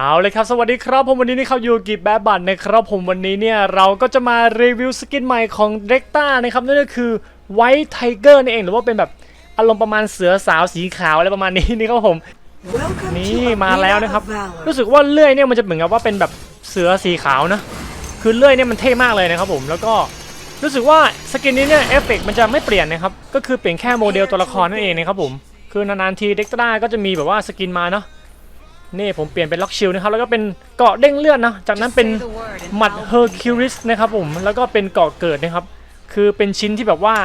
เอาเลยครับ สวัสดีครับผมวันนี้นี่ครับอยู่กีบแบบบัตนะครับผมวันนี้เนี่ยเราก็จะมารีวิวสกินใหม่ของเด็กต้านะครับนั่นก็คือไวท์ไทเกอร์นี่เองหรือว่าเป็นแบบอารมณ์ประมาณเสือสาวสีขาวอะไรประมาณนี้นี่ครับผมนี่มาแล้วนะครับ รู้สึกว่าเลื่อยเนี่ยมันจะเหมือนกับว่าเป็นแบบเสือสีขาวนะคือเลื่อยเนี่ยมันเท่มากเลยนะครับผมแล้วก็รู้สึกว่าสกินนี้เนี่ยเอฟเฟกต์มันจะไม่เปลี่ยนนะครับก็คือเปลี่ยนแค่โมเดลตัวละครนั่นเองนะครับผมคือนานๆทีเด็กต้าก็จะมีแบบว่าสกินมาเนาะ นี่ผมเปลี่ยนเป็นล็อกชิลนะครับแล้วก็เป็นเกาะเด้งเลือดนะจากนั้นเป็นหมัดเฮอร์คิวริสนะครับผมแล้วก็เป็นเกาะเกิดนะครับ คือเป็นชิ้นที่แบบว่า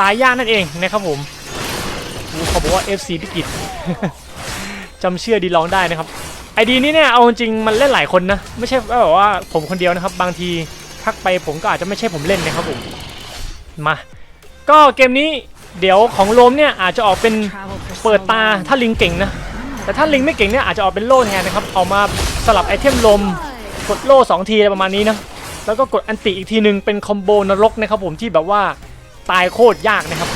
ตายยากนั่นเองนะครับผมอู้เขาบอกว่า FC พิกิตจำเชื่อดีลองได้นะครับไอดีนี้เนี่ยเอาจริงๆมันเล่นหลายคนนะไม่ใช่ว่าแบบว่าผมคนเดียวนะครับ บางทีทักไปผมก็อาจจะไม่ใช่ผมเล่นนะครับผมมา ก็เกมนี้เดี๋ยวของโลมเนี่ยอาจจะออกเป็นเปิดตาถ้าลิงเก่งนะ แต่ถ้าลิงไม่เก่งเนี่ยอาจจะออกเป็นโล่แทนนะครับเอามาสลับไอเทมลมกดโล่สองทีอะไรประมาณนี้นะแล้วก็กดอันติอีกทีหนึ่งเป็นคอมโบนรกนะครับผมที่แบบว่าตายโคตรยากนะครับ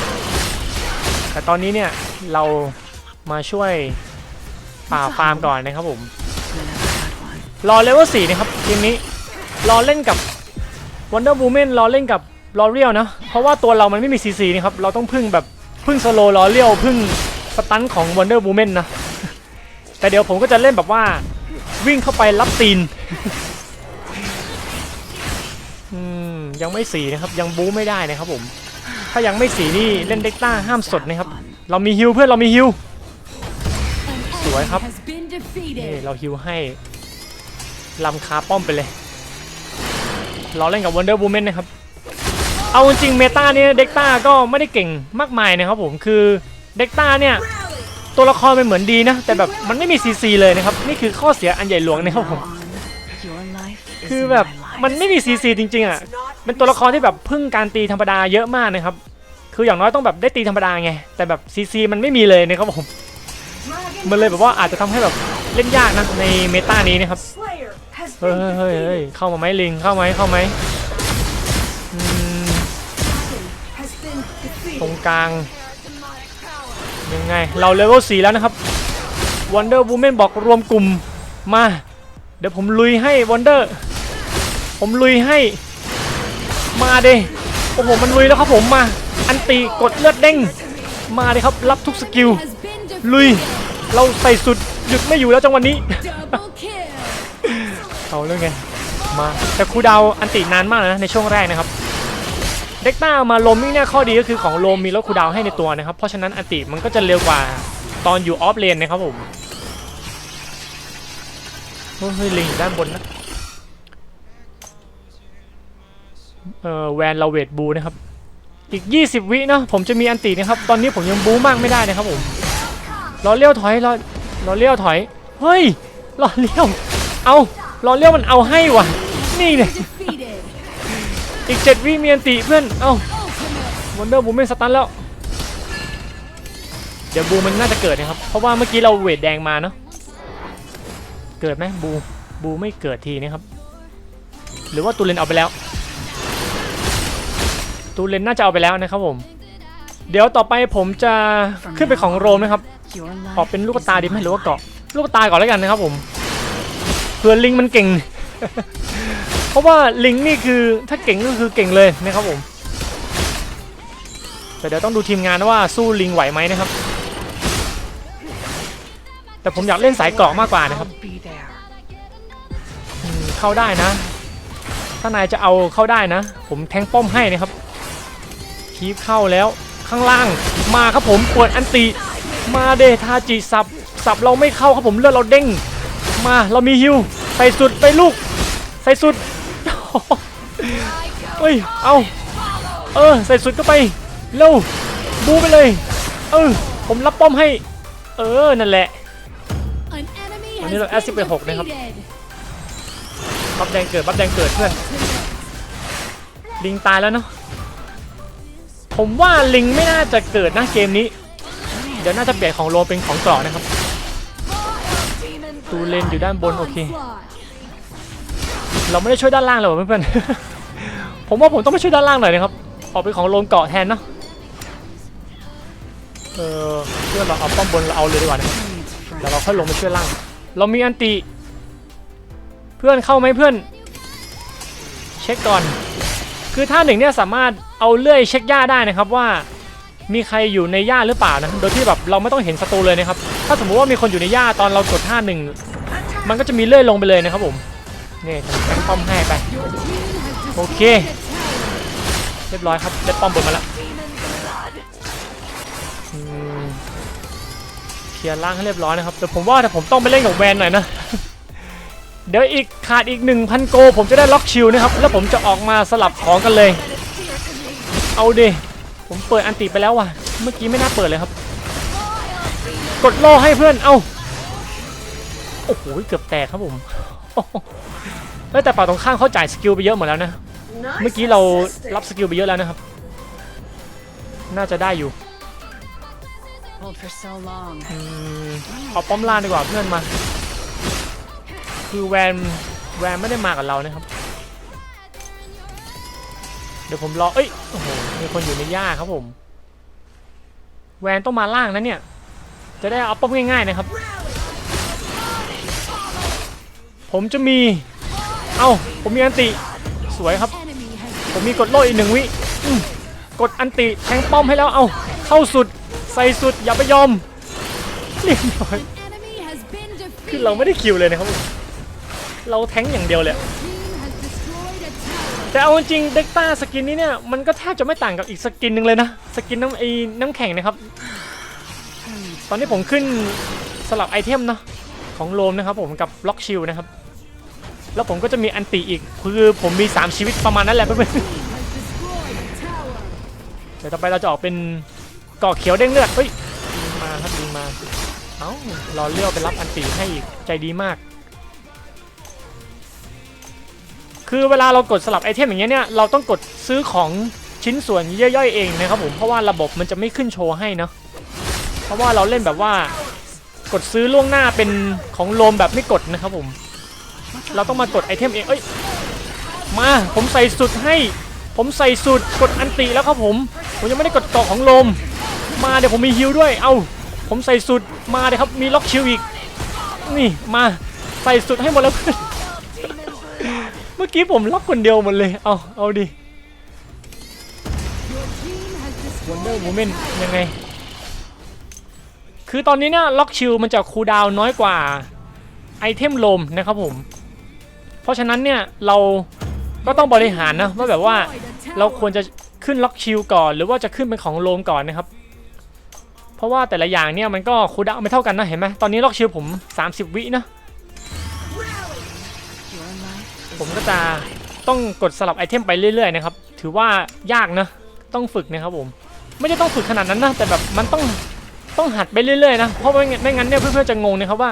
แต่ตอนนี้เนี่ยเรามาช่วยป่าฟาร์มก่อนนะครับผม รอเลเวล4นะครับทีมนี้รอเล่นกับ Wonder Woman รอเล่นกับลอเรียลนะ เพราะว่าตัวเรามันไม่มีซีซีนะครับ เราต้องพึ่งแบบพึ่งสโลลอเรียลพึ่งสตันของ Wonder Woman นะ แต่เดี๋ยวผมก็จะเล่นแบบว่า วิ่งเข้าไปรับตีนยังไม่สีนะครับ ยังบู๊ไม่ได้นะครับผม ถ้ายังไม่สีนี่เล่นเด็กต้าห้ามสดนะครับ เรามีฮิวเพื่อนเรามีฮิวสวยครับนี่เราฮิวให้ลำคาป้อมไปเลย เราเล่นกับ Wonder Woman นะครับ เอาจริงเมตาเนี่ยเด็กต้าก็ไม่ได้เก่งมากมายนะครับผมคือเด็กต้าเนี่ย ตัวละครเป็นเหมือนดีนะ แต่แบบมันไม่มีซีซีเลยนะครับ นี่คือข้อเสียอันใหญ่หลวงนะครับผมคือแบบมันไม่มีซีซีจริงๆอะเป็นตัวละครที่แบบพึ่งการตีธรรมดาเยอะมากนะครับ คืออย่างน้อยต้องแบบได้ตีธรรมดาไง แต่แบบซีซีมันไม่มีเลยนะครับผมมันเลยแบบว่าอาจจะทำให้แบบเล่นยากนะในเมตานี้นะครับ เฮ้ยเฮ้ยเข้ามาไหมลิงเข้าไหมเข้าไหมตรงกลาง ยังไง เราเลเวล4แล้วนะครับ Wonder Woman บอกรวมกลุ่มมา เดี๋ยวผมลุยให้ Wonder ผมลุยให้มาเดโอ้โหมันลุยแล้วครับผมมา อันตีกดเลือดเด้งมาเลยครับรับทุกสกิลลุย เราใส่สุดหยุดไม่อยู่แล้วจังวะนี้ เอาเรื่องไงมาแต่ครูดาวอันตินานมากนะในช่วงแรกนะครับ เด็กต้าเอามาลมนี่เนี่ยข้อดีก็คือของลมมีล้วครูดาวให้ในตัวนะครับ เพราะฉะนั้นอันติมันก็จะเร็วกว่าตอนอยู่ออฟเลนนะครับผมเฮ้ยลิงอยู่ด้านบนนะเออแวนเราเวทบูนะครับ อีก 20 วิเนาะผมจะมีอันตินะครับ ตอนนี้ผมยังบูมากไม่ได้นะครับผมรอเลี้ยวถอยรอรอเลี้ยวถอย เฮ้ยรอเลี้ยว เอารอเลี้ยวมันเอาให้ว่ะ นี่เนี่ย อีก7วิมีอันติเพื่อน เอ้าวันเดอร์บูมไม่สตันแล้ว เดี๋ยวบูมันน่าจะเกิดนะครับ เพราะว่าเมื่อกี้เราเวทแดงมาเนาะ เกิดไหมบูบูไม่เกิดทีนะครับ หรือว่าตูเลนเอาไปแล้ว ตูเลนน่าจะเอาไปแล้วนะครับผม เดี๋ยวต่อไปผมจะขึ้นไปของโรมนะครับ ออกเป็นลูกตาดีไหมหรือว่าเกาะ ลูกตาก่อนแล้วกันนะครับผมเผื่อลิงมันเก่ง เพราะว่าลิงนี่คือถ้าเก่งก็คือเก่งเลยนะครับผมแต่เดี๋ยวต้องดูทีมงานว่าสู้ลิงไหวไหมนะครับ แต่ผมอยากเล่นสายเกาะมากกว่านะครับเข้าได้นะ ถ้านายจะเอาเข้าได้นะ ผมแทงป้อมให้นะครับ คีบเข้าแล้วข้างล่างมาครับผมปวดอันติมาเดทาจิสับสับเราไม่เข้าครับผมเลือดเราเด้ง มาเรามีฮิวใส่สุดไปลูก ใส่สุด เฮ้ย เอาเออ ใส่สุดก็ไป เร็ว บูไปเลย เออ ผมรับป้อมให้ เออ นั่นแหละวันนี้เราแอสซิไปหกนะครับ บัฟแดงเกิด บัฟแดงเกิดเพื่อน ลิงตายแล้วเนาะ ผมว่าลิงไม่น่าจะเกิดนะเกมนี้ เดี๋ยวน่าจะเปลี่ยนของโลเป็นของเกราะนะครับ ตูเลนอยู่ด้านบน โอเค เราไม่ได้ช่วยด้านล่างเลยเพื่อนๆผมว่าผมต้องไปช่วยด้านล่างหน่อยนะครับออกเป็นของโลมเกาะแทนเนาะเออเพื่อนเราเอาป้อมบนเราเอาเลยดีกว่านะแล้วเราค่อยลงไปช่วยล่าง เรามีอันติเพื่อนเข้าไหมเพื่อน เช็คก่อน คือท่าหนึ่งเนี่ยสามารถเอาเลื่อยเช็คหญ้าได้นะครับว่ามีใครอยู่ในหญ้าหรือเปล่านะโดยที่แบบเราไม่ต้องเห็นศัตรูเลยนะครับ ถ้าสมมุติว่ามีคนอยู่ในหญ้าตอนเรากดท่าหนึ่งมันก็จะมีเลื่อยลงไปเลยนะครับผม นี่ผมแทงป้อมให้ไป โอเค เรียบร้อยครับได้ป้อมบนมาแล้วเคลียร์ล่างให้เรียบร้อยนะครับ แต่ผมว่าแต่ผมต้องไปเล่นกับแวนหน่อยนะ เดี๋ยวอีกขาดอีก 1,000 โก ผมจะได้ล็อกชิลนะครับ แล้วผมจะออกมาสลับของกันเลย เอาดิ ผมเปิดอันติไปแล้วว่ะ เมื่อกี้ไม่น่าเปิดเลยครับ กดโล่ให้เพื่อน เอ้า โอ้โห เกือบแตกครับผม เฮ้ยแต่ป่าตรงข้างเขาจ่ายสกิลไปเยอะหมดแล้วนะ เมื่อกี้เรารับสกิลไปเยอะแล้วนะครับ น่าจะได้อยู่ Hold for so long. อืมเอาป้อมล่างดีกว่าเพื่อนมา คือแวนแวนไม่ได้มากับเรานะครับ เดี๋ยวผมรอ เอ้ย โอ้โห มีคนอยู่ในหญ้าครับผม แวนต้องมาล่างนะเนี่ย จะได้เอาป้อมง่ายๆนะครับ ผมจะมี เอ้า ผมมีอันติ สวยครับ ผมมีกดโล่อีกหนึ่งวิกดอันติแทงป้อมให้แล้ว เอาเข้าสุด ใส่สุด อย่าไปยอมเรียบร้อยคือเราไม่ได้คิวเลยนะครับผมเราแทงอย่างเดียวเลย แต่เอาจริงเด็กต้าสกินนี้เนี่ย มันก็แทบจะไม่ต่างกับอีกสกินหนึ่งเลยนะ สกินน้ำไอ้น้ำแข็งนะครับ ตอนนี้ผมขึ้นสลับไอเทมเนาะของโลมนะครับผมกับล็อกชิลนะครับ แล้วผมก็จะมีอันติอีกคือผมมี 3 ชีวิตประมาณนั้นแหละเพื่อนเดี๋ยวต่อไปเราจะออกเป็นกาะเขียวเด้งเลือดเฮ้ยยิงมาครับยิงมาเอ้ารอเลี้ยวไปรับอันติให้อีกใจดีมาก คือเวลาเรากดสลับไอเทมอย่างเงี้ยเนี่ยเราต้องกดซื้อของชิ้นส่วนย่อยๆเองนะครับผมเพราะว่าระบบมันจะไม่ขึ้นโชว์ให้เนาะเพราะว่าเราเล่นแบบว่ากดซื้อล่วงหน้าเป็นของโลมแบบไม่กดนะครับผม เราต้องมากดไอเทมเองเอ้ยมา ผมใส่สุดให้ ผมใส่สุดกดอันติแล้วครับผม ผมยังไม่ได้กดเกาะของลม มาเดี๋ยวผมมีฮิลด้วย เอาผมใส่สุดมาเดี๋ยวครับมีล็อกชิลอีก นี่มาใส่สุดให้หมดแล้ว เมื่อกี้ผมล็อกคนเดียวหมดเลย เอาเอาดิ Your team has destroyed Wonder Woman ยังไง คือตอนนี้เนี่ยล็อกชิลมันจะคูลดาวน้อยกว่าไอเทมลมนะครับผม ราะฉะนั้นเนี่ยเราก็ต้องบริหารนะว่าแบบว่าเราควรจะขึ้นล็อกชิลก่อน หรือว่าจะขึ้นเป็นของโลมก่อนนะครับ เพราะว่าแต่ละอย่างเนี่ยมันก็คูลดาวไม่เท่ากันนะเห็นไหมตอนนี้ล็อกชิลผม 30 วินะผมก็จะต้องกดสลับไอเทมไปเรื่อยๆนะครับ ถือว่ายากนะ ต้องฝึกนะครับผม ไม่ได้ต้องฝึกขนาดนั้นนะ แต่แบบมันต้องต้องหัดไปเรื่อยๆนะ เพราะไม่งั้นไม่งั้นเนี่ยเพื่อนๆจะงงนะครับว่า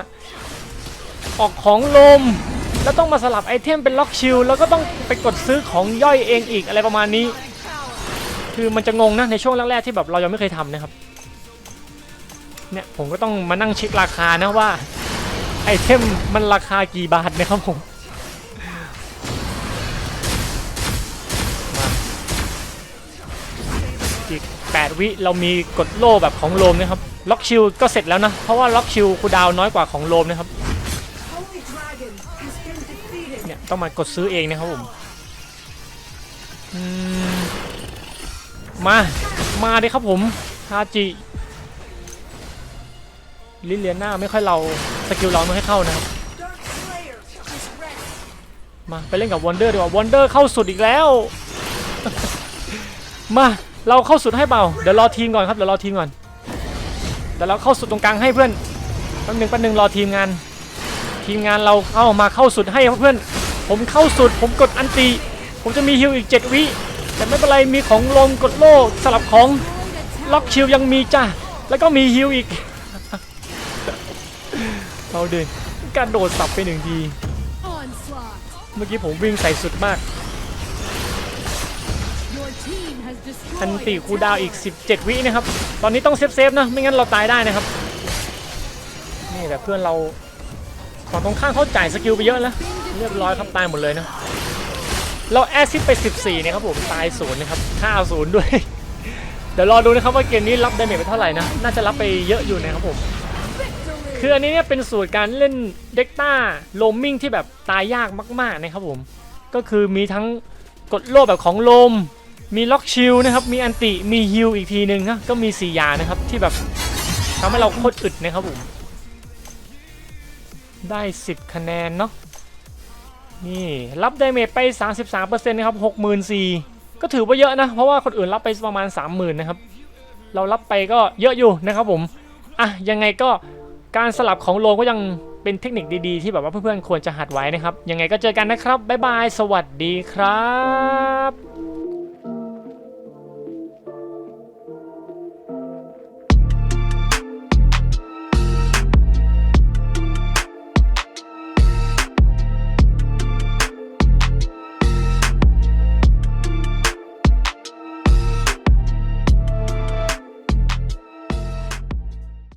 ออกของลม แล้วต้องมาสลับไอเทมเป็นล็อกชิลแล้วก็ต้องไปกดซื้อของย่อยเองอีกอะไรประมาณนี้ คือมันจะงงนะในช่วงแรกๆที่แบบเรายังไม่เคยทำนะครับเนี่ยผมก็ต้องมานั่งเช็คราคานะว่าไอเทมมันราคากี่บาทนะครับผมอีก8วิเรามีกดโล่แบบของโลมนะครับล็อกชิลก็เสร็จแล้วนะ เพราะว่าล็อกชิลคูดาวน์น้อยกว่าของโลมนะครับ ต้องมากดซื้อเองนะครับผมมา มาดิครับผมฮาจิลิเลียน่าไม่ค่อยเราสกิลเราไม่ค่อยเข้านะครับมาไปเล่นกับวอนเดอร์ดีกว่าวอนเดอร์เข้าสุดอีกแล้ว มาเราเข้าสุดให้เปล่าเดี๋ยวรอทีมก่อนครับเดี๋ยวรอทีมก่อนเดี๋ยวเราเข้าสุดตรงกลางให้เพื่อนแป๊บหนึงแป๊บหนึงรอทีมงาน ทีมงานเราเข้ามาเข้าสุดให้เพื่อน ผมเข้าสุด ผมกดอันตี ผมจะมีฮิวอีก 7 วิ แต่ไม่เป็นไรมีของลมกดโล่สลับของล็อกชิลยังมีจ้ะ แล้วก็มีฮิวอีกเราเดินกระโดดสับไปหนึ่งที เมื่อกี้ผมวิ่งใส่สุดมาก อันติคูดาวอีก 17 วินะครับ ตอนนี้ต้องเซฟเซฟนะ ไม่งั้นเราตายได้นะครับ นี่แต่เพื่อนเราฝั่งตรงข้างเขาจ่ายสกิลไปเยอะแล้ว เรียบร้อยครับตายหมดเลยนะ เราแอซิดไป 14นะครับผมตายศูนย์นะครับฆ่าศูนย์ด้วย เดี๋ยวรอดูนะครับว่าเกมนี้รับดาเมจไปเท่าไหร่นะ น่าจะรับไปเยอะอยู่นะครับผม คืออันนี้เนี่ยเป็นสูตรการเล่นเด็กต้าโลมมิ่งที่แบบตายยากมากๆนะครับผม ก็คือมีทั้งกดโล่แบบของลม มีล็อกชิลนะครับ มีอันติ มีฮิลอีกทีหนึ่งนะ ก็มี4ยานะครับที่แบบทำให้เราโคตรอึดนะครับผมได้ 10 คะแนนเนาะ นี่รับไดเมจไป 33%นะครับ64,000ก็ถือว่าเยอะนะ เพราะว่าคนอื่นรับไปประมาณ 30,000นะครับ เรารับไปก็เยอะอยู่นะครับผม อะ ยังไงก็การสลับของโลก็ยังเป็นเทคนิคดีๆ ที่แบบว่าเพื่อนๆควรจะหัดไว้นะครับ ยังไงก็เจอกันนะครับ บ๊ายบาย สวัสดีครับ